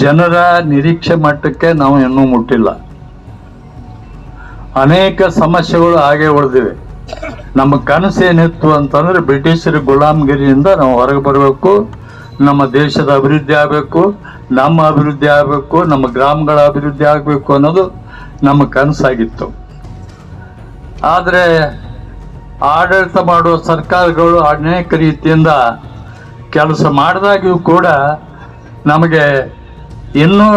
ಜನರ ನಿರೀಕ್ಷೆ ಮಟ್ಟಕ್ಕೆ ನಾವು ಇನ್ನೂ ಮುಟ್ಟಿಲ್ಲ. ಅನೇಕ ಸಮಸ್ಯೆಗಳು ಹಾಗೆ ಉಳಿದಿವೆ. ನಮ್ಮ ಕನಸು ಏನಿತ್ತು ಅಂತಂದ್ರೆ ಬ್ರಿಟಿಷರ ಗುಲಾಮಗಿರಿಯಿಂದ ನಾವು ಹೊರಗೆ ಬರಬೇಕು, ನಮ್ಮ ದೇಶದ ಅಭಿವೃದ್ಧಿ ಆಗಬೇಕು, ನಮ್ಮ ಅಭಿವೃದ್ಧಿ ಆಗಬೇಕು, ನಮ್ಮ ಗ್ರಾಮಗಳ ಅಭಿವೃದ್ಧಿ ಆಗಬೇಕು ಅನ್ನೋದು ನಮ್ಮ ಕನಸಾಗಿತ್ತು. ಆದರೆ ಆಡಳಿತ ಮಾಡುವ ಸರ್ಕಾರಗಳು ಅನೇಕ ರೀತಿಯಿಂದ ಕೆಲಸ ಮಾಡಿದಾಗ್ಯೂ ಕೂಡ ನಮಗೆ ಇನ್ನೂ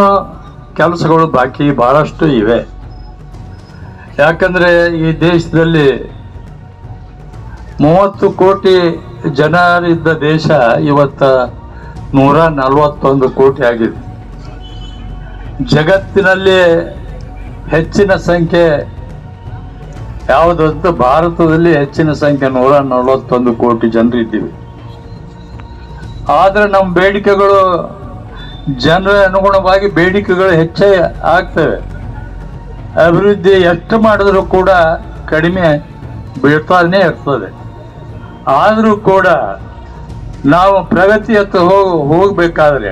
ಕೆಲಸಗಳು ಬಾಕಿ ಭಾಳಷ್ಟು ಇವೆ. ಯಾಕಂದ್ರೆ ಈ ದೇಶದಲ್ಲಿ ಮೂವತ್ತು ಕೋಟಿ ಜನರಿದ್ದ ದೇಶ ಇವತ್ತ ನೂರ ನಲವತ್ತೊಂದು ಕೋಟಿ ಆಗಿದೆ. ಜಗತ್ತಿನಲ್ಲಿ ಹೆಚ್ಚಿನ ಸಂಖ್ಯೆ ಯಾವುದಂತ ಭಾರತದಲ್ಲಿ ಹೆಚ್ಚಿನ ಸಂಖ್ಯೆ ನೂರ ನಲವತ್ತೊಂದು ಕೋಟಿ ಜನರಿದ್ದೀವಿ ಆದರೆ ನಮ್ಮ ಬೇಡಿಕೆಗಳು ಜನರ ಅನುಗುಣವಾಗಿ ಬೇಡಿಕೆಗಳು ಹೆಚ್ಚೇ ಆಗ್ತವೆ. ಅಭಿವೃದ್ಧಿ ಎಷ್ಟು ಮಾಡಿದ್ರು ಕೂಡ ಕಡಿಮೆ ಬೀಳ್ತಾನೆ ಇರ್ತದೆ. ಆದರೂ ಕೂಡ ನಾವು ಪ್ರಗತಿಯತ್ತ ಹೋಗ್ ಹೋಗ್ಬೇಕಾದ್ರೆ